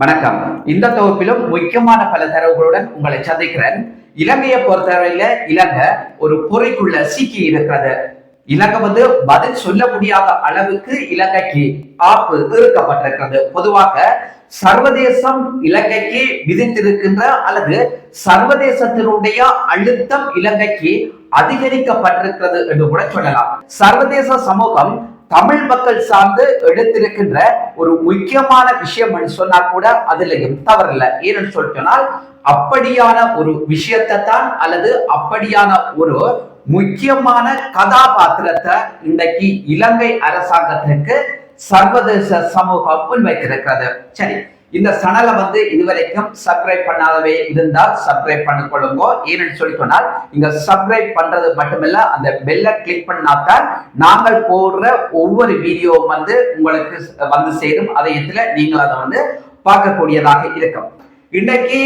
வணக்கம். இந்த தொகுப்பிலும் முக்கியமான பல தரவுகளுடன் உங்களை சந்திக்கிறேன். இலங்கையை பொறுத்தவரையில இலங்கை ஒரு பொறைக்குள்ள சிக்கி இருக்கிறது. இலங்கை வந்து பதில் சொல்ல முடியாத அளவுக்கு இலங்கைக்கு ஆப்பு இருக்கப்பட்டிருக்கிறது பொதுவாக சர்வதேசம் இலங்கைக்கு விதித்திருக்கின்ற அல்லது சர்வதேசத்தினுடைய அழுத்தம் இலங்கைக்கு அதிகரிக்கப்பட்டிருக்கிறது என்று கூட சொல்லலாம். சர்வதேச சமூகம் தமிழ் மக்கள் சார்ந்து எடுத்திருக்கின்ற ஒரு முக்கியமான விஷயம் சொன்னா கூட அதுலயும் தவறில்லை. ஏன்னு சொல்லி அப்படியான ஒரு விஷயத்தை தான் அல்லது அப்படியான ஒரு முக்கியமான கதாபாத்திரத்தை இன்றைக்கு இலங்கை அரசாங்கத்திற்கு சர்வதேச சமூகம் முன்வைத்திருக்கிறது. சரி இந்த சேனலை வந்து இதுவரைக்கும் சப்ஸ்கிரைப் பண்ணாதவே இருந்தால் சப்ஸ்கிரைப் பண்ணிக்கொள்ளுங்க. ஏன்னு சொல்லி சொன்னால் இங்க சப்ஸ்கிரைப் பண்றது மட்டுமில்ல அந்த பெல்லை கிளிக் பண்ணாதான் நாங்கள் போடுற ஒவ்வொரு வீடியோவும் வந்து உங்களுக்கு வந்து சேரும். அதயத்துல நீங்கள் அதை வந்து பார்க்கக்கூடியதாக இருக்கும். இன்னைக்கு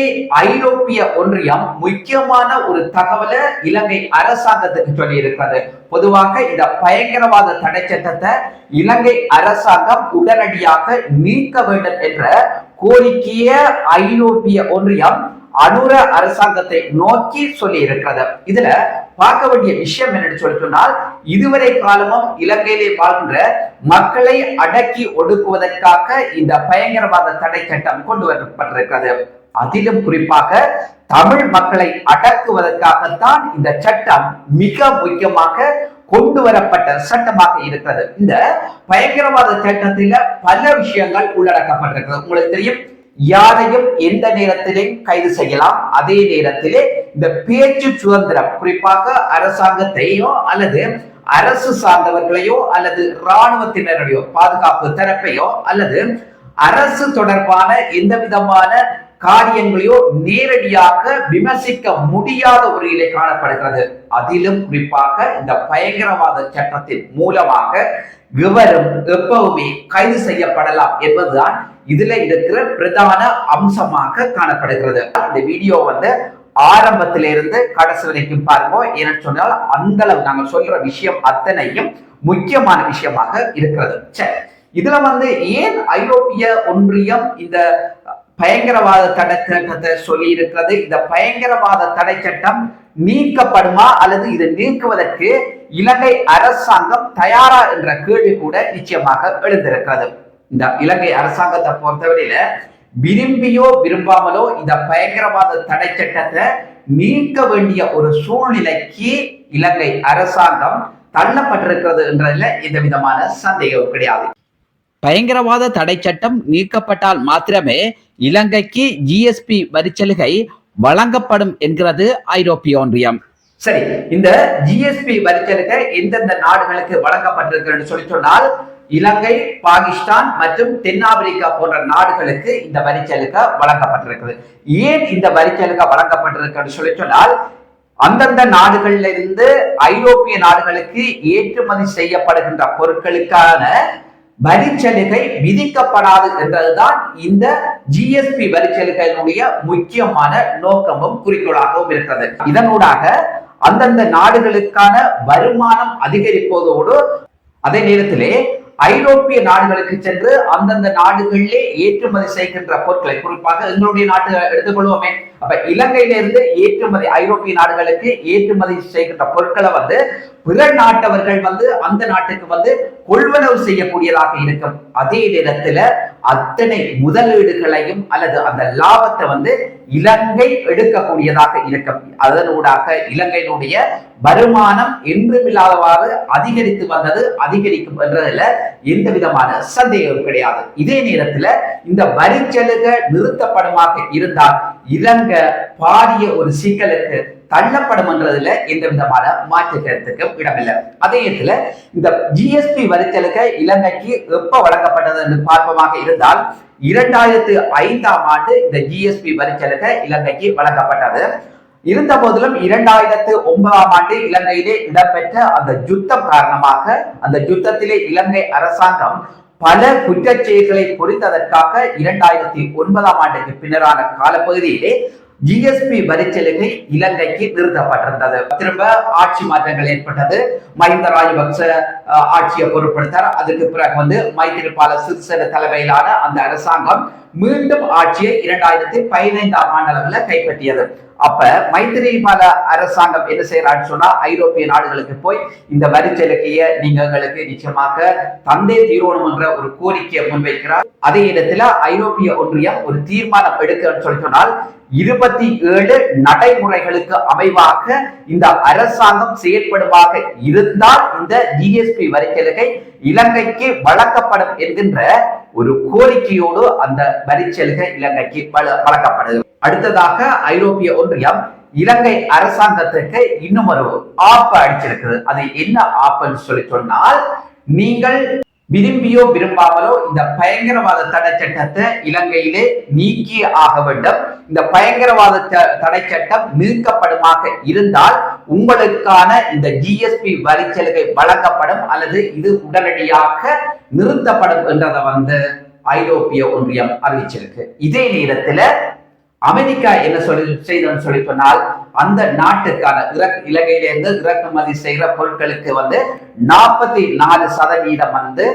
ஐரோப்பிய ஒன்றியம் முக்கியமான ஒரு தகவலை இலங்கை அரசாங்கத்துக்கு சொல்லி இருக்கிறது பொதுவாக இந்த பயங்கரவாத தடை சட்டத்தை இலங்கை அரசாங்கம் உடனடியாக நீக்க வேண்டும் என்ற கோரிக்கைய ஐரோப்பிய ஒன்றியம் அனுர அரசாங்கத்தை நோக்கி சொல்லி இருக்கிறது இதுல பார்க்க வேண்டிய விஷயம் என்னன்னு சொல்லி சொன்னால் இதுவரை காலமும் இலங்கையிலே வாழ்கின்ற மக்களை அடக்கி ஒடுக்குவதற்காக இந்த பயங்கரவாத தடை சட்டம் கொண்டு வரப்பட்டிருக்கிறது. அதிலும் குறிப்பாக தமிழ் மக்களை அடக்குவதற்காகத்தான் இந்த சட்டம் மிக முக்கியமாக கொண்டு வரப்பட்ட சட்டமாக இருக்கிறது. இந்த பயங்கரவாத சட்டத்தில பல விஷயங்கள் உள்ளடக்கப்பட்டிருக்கிறது. உங்களுக்கு தெரியும் யாரையும் எந்த நேரத்திலையும் கைது செய்யலாம் அதே நேரத்திலே இந்த பேச்சு சுதந்திரம் குறிப்பாக அரசாங்கத்தையோ அல்லது அரசு சார்ந்தவர்களையோ அல்லது இராணுவத்தினரையோ பாதுகாப்பு தரப்பையோ அல்லது அரசு தொடர்பான எந்த விதமான காரியங்களையோ நேரடியாக விமர்சிக்க முடியாத ஒரு நிலை காணப்படுகிறது. அதிலும் குறிப்பாக இந்த பயங்கரவாத சட்டத்தின் மூலமாக விவரம் எப்பவுமே கைது செய்யப்படலாம் என்பதுதான் இதுல இருக்கிற பிரதான அம்சமாக காணப்படுகிறது. இந்த வீடியோ வந்து ஆரம்பத்திலிருந்து கடைசி வரைக்கும் பாருங்க. ஏன்னு சொன்னால் அந்த அளவு நாங்க சொல்ற விஷயம் அத்தனையும் முக்கியமான விஷயமாக இருக்கிறது. சரி. இதுல வந்து ஏன் ஐரோப்பிய ஒன்றியம் இந்த பயங்கரவாத தடை சட்டத்தை சொல்லி இருக்கிறது இந்த பயங்கரவாத தடை சட்டம் நீக்கப்படுமா அல்லது இதை நீக்குவதற்கு இலங்கை அரசாங்கம் தயாரா என்ற கேள்வி கூட நிச்சயமாக எழுந்திருக்கிறது. இந்த இலங்கை அரசாங்கத்தை பொறுத்தவரையில விரும்பியோ விரும்பாமலோ இந்த பயங்கரவாத தடை சட்டத்தை நீக்க வேண்டிய ஒரு சூழ்நிலைக்கு இலங்கை அரசாங்கம் தள்ளப்பட்டிருக்கிறது என்றதுல எந்த விதமான சந்தேகம் கிடையாது. பயங்கரவாத தடை சட்டம் நீக்கப்பட்டால் மாத்திரமே இலங்கைக்கு ஜிஎஸ்பி வரிச்சலுகை வழங்கப்படும் என்கிறது ஐரோப்பிய ஒன்றியம் சரி இந்த ஜிஎஸ்பி வரிச்சலுகை எந்தெந்த நாடுகளுக்கு வழங்கப்பட்டிருக்கிறது சொல்லி சொன்னால் இலங்கை பாகிஸ்தான் மற்றும் தென்னாப்பிரிக்கா போன்ற நாடுகளுக்கு இந்த வரிச்சலுகை வழங்கப்பட்டிருக்கிறது. ஏன் இந்த வரிச்சலுகை வழங்கப்பட்டிருக்கிறது சொல்லி சொன்னால் அந்தந்த நாடுகளில் இருந்து ஐரோப்பிய நாடுகளுக்கு ஏற்றுமதி செய்யப்படுகின்ற பொருட்களுக்கான வரிச்சலுகை விதிக்கப்படாது என்றதுதான் இந்த ஜிஎஸ்பி வரிச்சலுகையினுடைய முக்கியமான நோக்கமும் குறிக்கோளாகவும் இருக்கிறது. இதனூடாக அந்தந்த நாடுகளுக்கான வருமானம் அதிகரிப்பதோடு அதே நேரத்திலே ஐரோப்பிய நாடுகளுக்கு சென்று அந்தந்த நாடுகளிலே ஏற்றுமதி செய்கின்ற பொருட்களை குறிப்பாக எங்களுடைய நாட்டு எடுத்துக்கொள்வோமே. அப்ப இலங்கையிலிருந்து ஏற்றுமதி ஐரோப்பிய நாடுகளுக்கு ஏற்றுமதி செய்கின்ற பொருட்களை வந்து பிற நாட்டவர்கள் வந்து அந்த நாட்டுக்கு வந்து கொள்வனவு செய்யக்கூடியதாக இருக்கும். அதே நேரத்துல அத்தனை முதலீடுகளையும் அல்லது அந்த லாபத்தை வந்து இலங்கை எடுக்கக்கூடியதாக இருக்க அதனூடாக இலங்கையினுடைய வருமானம் என்றுமில்லாதவாறு அதிகரித்து வந்தது அதிகரிக்கும் என்றதுல எந்த விதமான சந்தேகம் கிடையாது. இதே நேரத்துல இந்த வரிச்சலுக நிறுத்தப்படமாக இருந்தால் இலங்கை பாரிய ஒரு சிக்கலுக்கு தள்ளப்படும் என்றதுல எந்த விதமான மாற்று கருத்துக்கும் இடமில்லை. அதே இடத்துல இந்த ஜிஎஸ்பி வரிச்சலுகை இலங்கைக்கு எப்ப வழங்கப்பட்டது என்று பார்ப்பமாக இருந்தால் இரண்டாயிரத்து ஐந்தாம் ஆண்டு இந்த ஜிஎஸ்பி வரிச்சலுகை இலங்கைக்கு வழங்கப்பட்டது. இருந்த போதிலும் இரண்டாயிரத்து ஒன்பதாம் ஆண்டு இலங்கையிலே இடம்பெற்ற அந்த யுத்தம் காரணமாக அந்த யுத்தத்திலே இலங்கை அரசாங்கம் பல குற்றச்செயல்களை பொறித்ததற்காக இரண்டாயிரத்தி ஒன்பதாம் ஆண்டுக்கு பின்னரான காலப்பகுதியிலே ஜிஎஸ்பி வரிச்சலுகை இலங்கைக்கு நிறுத்தப்பட்டிருந்தது. திரும்ப ஆட்சி மாற்றங்கள் ஏற்பட்டது. மஹிந்த ராஜபக்ச ஆட்சியை பொருட்படுத்தார். அதுக்கு பிறகு வந்து மைத்திரிபால சிறிசேன தலைமையிலான அந்த அரசாங்கம் மீண்டும் ஆட்சியை இரண்டாயிரத்தி பதினைந்தாம் ஆண்டு கைப்பற்றியது. அப்ப மைத்திரிபால அரசாங்கம் என்ன செய்யறான்னு சொன்னா ஐரோப்பிய நாடுகளுக்கு போய் இந்த வரிச்சலுகையை நீங்க எங்களுக்கு நிச்சயமாக தந்தை தீரோணும் என்ற ஒரு கோரிக்கையை முன்வைக்கிறார். அதே இடத்துல ஐரோப்பிய ஒன்றியம் ஒரு தீர்மானம் எடுக்கன்னு சொல்லி சொன்னால் இருபத்தி ஏழு நடைமுறைகளுக்கு அமைவாக இந்த அரசாங்கம் செயற்படுமாக இருந்தால் இந்த ஜிஎஸ்பி வரிச்சலுகை இலங்கைக்கு வழங்கப்படும் என்கின்ற ஒரு கோரிக்கையோடு அந்த வரிச்சலுகை இலங்கைக்கு வழ- வழங்கப்படுது. அடுத்ததாக ஐரோப்பிய ஒன்றியம் இலங்கை அரசாங்கத்திற்கு இன்னும் ஒரு ஆப்ப அடிச்சிருக்குது. அது என்ன ஆப்புன்னு சொல்லி சொன்னால் நீங்கள் விரும்பியோ விரும்பாமலோ இந்த பயங்கரவாத தடை சட்டத்தை இலங்கையிலே நீக்கி ஆக வேண்டும். இந்த பயங்கரவாத ச- தடை சட்டம் நீக்கப்படுமாக இருந்தால் உங்களுக்கான இந்த ஜிஎஸ்பி வரிச்சலுகை வழங்கப்படும் அல்லது இது உடனடியாக நிறுத்தப்படும் என்றதை வந்து ஐரோப்பிய ஒன்றியம் அறிவிச்சிருக்கு. இதே நேரத்துல அமெரிக்கா என்ன சொல்லி செய்தோம்னு சொல்லி சொன்னால் அந்த நாட்டுக்கான இறக் இலங்கையிலிருந்து இறக்குமதி செய்கிற பொருட்களுக்கு வந்து நாற்பத்தி நாலு சதவீதம் வந்து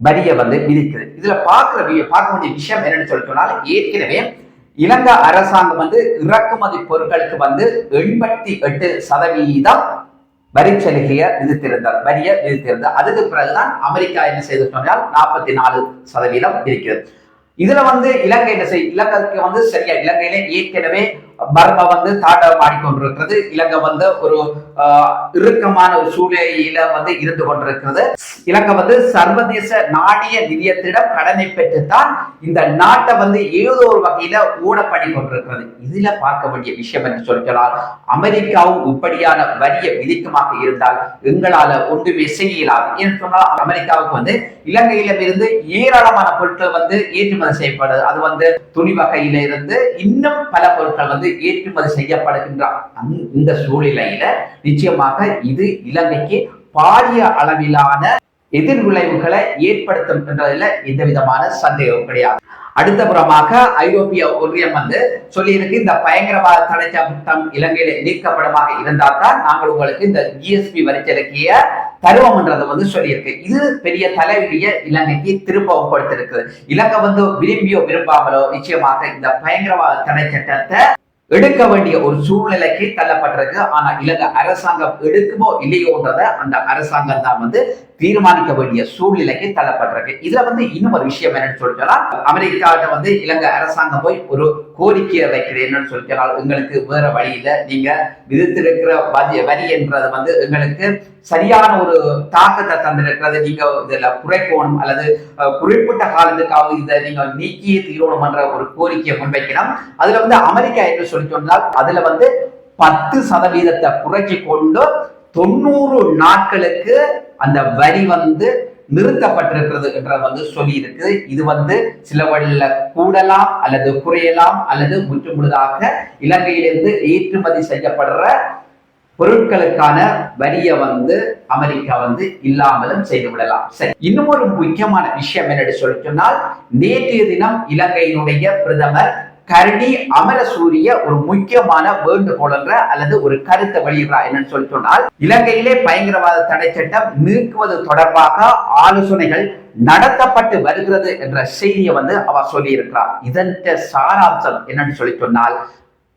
வரியை வந்து விதிக்குது. இதுல பார்க்கிற பார்க்க வேண்டிய விஷயம் என்னன்னு சொல்லி சொன்னால் ஏற்கனவே இலங்கை அரசாங்கம் வந்து இறக்குமதி பொருட்களுக்கு வந்து எண்பத்தி எட்டு சதவீதம் வரி சலுகையை விதித்திருந்தார் வரிய விதித்திருந்தார் அதுக்கு பிறகுதான் அமெரிக்கா என்ன செய்து சொன்னால் நாற்பத்தி நாலு சதவீதம் இருக்கிறது இதுல வந்து இலங்கை என்ன செய்? இலங்கைக்கு வந்து சரியா இலங்கையில ஏற்கனவே பர்மா வந்து தாண்டவம் ஆடிக்கொண்டிருக்கிறது இலங்கை வந்து ஒரு இறுக்கமான ஒரு சூழ்நிலையில வந்து இருந்து கொண்டிருக்கிறது. இலங்கை வந்து சர்வதேச நாணய நிதியத்திடம் கடனை பெற்றுத்தான் இந்த நாட்டை வந்து ஏதோ ஒரு வகையில ஊட பண்ணி கொண்டிருக்கிறது. இதுல பார்க்க வேண்டிய விஷயம் என்று சொல்கிறார் அமெரிக்காவும் இப்படியான வரியை விதிக்கமாக இருந்தால் எங்களால ஒன்றுமே செய்ய இயலாது. ஏன்னு சொன்னால் அமெரிக்காவுக்கு வந்து இலங்கையில இருந்து ஏராளமான பொருட்கள் வந்து ஏற்றுமதி செய்யப்படுது அது வந்து துணி வகையில இருந்து இன்னும் பல பொருட்கள் வந்து வந்து ஏற்றுமதி செய்யப்படுகின்ற இந்த சூழ்நிலையில நிச்சயமாக இது இலங்கைக்கு பாரிய அளவிலான எதிர்விளைவுகளை ஏற்படுத்தும் என்றதுல எந்த விதமான சந்தேகம் கிடையாது. அடுத்த புறமாக ஐரோப்பிய ஒன்றியம் வந்து சொல்லியிருக்கு இந்த பயங்கரவாத தடை சட்டம் இலங்கையில நீக்கப்படமாக இருந்தால் தான் நாங்கள் உங்களுக்கு இந்த ஜிஎஸ்பி வரிச்சலுக்கிய தருவம்ன்றதை வந்து சொல்லியிருக்கு. இது பெரிய தலைவிதிய இலங்கைக்கு திருப்பவும் கொடுத்திருக்கு. இலங்கை வந்து விரும்பியோ விரும்பாமலோ நிச்சயமாக இந்த பயங்கரவாத தடை சட்டத்தை எடுக்க வேண்டிய ஒரு சூழ்நிலைக்கு தள்ளப்பட்டிருக்கு. ஆனா இலங்கை அரசாங்கம் எடுக்குமோ இல்லையோன்றத அந்த அரசாங்கம் தான் வந்து தீர்மானிக்க வேண்டிய சூழ்நிலைக்கு தள்ளப்பட்டிருக்கு. இதுல வந்து இன்னும் ஒரு விஷயம் என்னன்னு சொல்லிட்டோம்னா அமெரிக்காவிட்ட வந்து இலங்கை அரசாங்கம் போய் ஒரு கோரிக்கையை வைக்கிறேன்னு என்னன்னு எங்களுக்கு வேற வழியில நீங்க விதித்திருக்கிற வரி வரி என்றது வந்து எங்களுக்கு சரியான ஒரு தாக்கத்தை தந்திருக்கிறது. நீங்க இதுல குறைக்கணும் அல்லது குறிப்பிட்ட காலத்துக்காக இதை நீங்க நீக்கியே தீரணும் என்ற ஒரு கோரிக்கையை முன்வைக்கணும். அதுல வந்து அமெரிக்கா என்று சொல்லி சொன்னால் அதுல வந்து பத்து சதவீதத்தை குறைச்சி கொண்டு தொண்ணூறு நாட்களுக்கு அந்த வரி வந்து நிறுத்தப்பட்டிருக்கிறது என்ற வந்து சொல்லி இருக்கு இது வந்து சில வழியில கூடலாம் அல்லது குறையலாம் அல்லது முற்று முழுதாக இலங்கையிலிருந்து ஏற்றுமதி செய்யப்படுற பொருட்களுக்கான வரியை வந்து அமெரிக்கா வந்து இல்லாமலும் செய்து விடலாம். சரி இன்னும் ஒரு முக்கியமான விஷயம் என்னன்னு சொல்லி சொன்னால் நேற்றைய தினம் இலங்கையினுடைய பிரதமர் கருணி அமரசூரிய ஒரு முக்கியமான வேண்டுகோள் என்ற அல்லது ஒரு கருத்தை வெளியிடுறா என்னன்னு சொல்லி சொன்னால் இலங்கையிலே பயங்கரவாத தடை சட்டம் நீக்குவது தொடர்பாக ஆலோசனைகள் நடத்தப்பட்டு வருகிறது என்ற செய்தியை வந்து அவர் சொல்லியிருக்கிறார் இதன் சாராம்சம் என்னன்னு சொல்லி சொன்னால்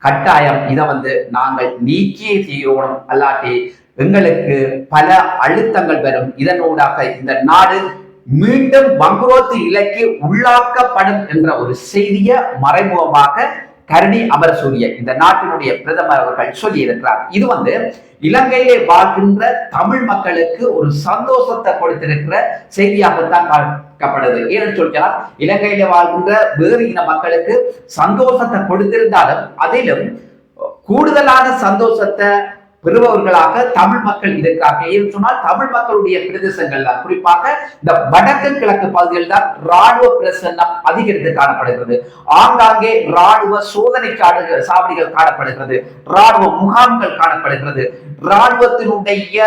கட்டாயம் இதை வந்து நாங்கள் நீக்கியே தீரோணும். அல்லாட்டி எங்களுக்கு பல அழுத்தங்கள் வரும். இதனூடாக இந்த நாடு மீண்டும் பங்குரோத்து இலக்கு உள்ளாக்கப்படும் என்ற ஒரு செய்தியை மறைமுகமாக கருணி அமரசூரிய இந்த நாட்டினுடைய பிரதமர் அவர்கள் சொல்லி இருக்கிறார் இது வந்து இலங்கையிலே வாழ்கின்ற தமிழ் மக்களுக்கு ஒரு சந்தோஷத்தை கொடுத்திருக்கிற செய்தியாகத்தான் பார்க்கப்படுது. ஏன்னு சொல்லினால் இலங்கையிலே வாழ்கின்ற வேறு இன மக்களுக்கு சந்தோஷத்தை கொடுத்திருந்தாலும் அதிலும் கூடுதலான சந்தோஷத்தை பெறுபவர்களாக தமிழ் மக்கள் இருக்கிறார்கள். ஏன்னு சொன்னால் தமிழ் மக்களுடைய பிரதேசங்கள்ல குறிப்பாக இந்த வடக்கு கிழக்கு பகுதியில் தான் ராணுவ பிரசன்னம் அதிகரித்து காணப்படுகிறது. ஆங்காங்கே ராணுவ சோதனை சாடுகள் சாவடிகள் காணப்படுகிறது. ராணுவ முகாம்கள் காணப்படுகிறது. ராணுவத்தினுடைய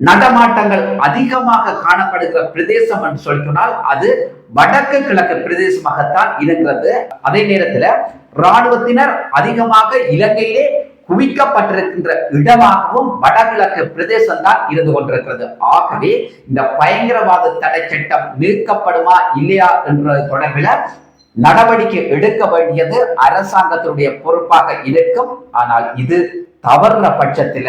நடமாட்டங்கள் அதிகமாக காணப்படுகிற பிரதேசம் என்று சொல்லி சொன்னால் அது வடக்கு கிழக்கு பிரதேசமாகத்தான் இருக்கிறது. அதே நேரத்துல ராணுவத்தினர் அதிகமாக இலங்கையிலே குவிக்கப்பட்டிருக்கின்ற இடமாகவும் வடகிழக்கு பிரதேசம் தான் இருந்து கொண்டிருக்கிறது. ஆகவே இந்த பயங்கரவாத தடை சட்டம் நீக்கப்படுமா இல்லையா என்ற தொடர்பில் நடவடிக்கை எடுக்க வேண்டியது அரசாங்கத்தினுடைய பொறுப்பாக இருக்கும். ஆனால் இது தவறுன பட்சத்துல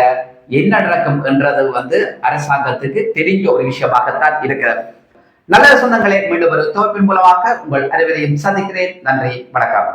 என்ன நடக்கும் என்றது வந்து அரசாங்கத்துக்கு தெரிஞ்ச ஒரு விஷயமாகத்தான் இருக்கிறது. நல்ல சொந்தங்களே மீண்டும் ஒரு தொகுப்பின் மூலமாக உங்கள் அனைவரையும் சந்திக்கிறேன். நன்றி வணக்கம்.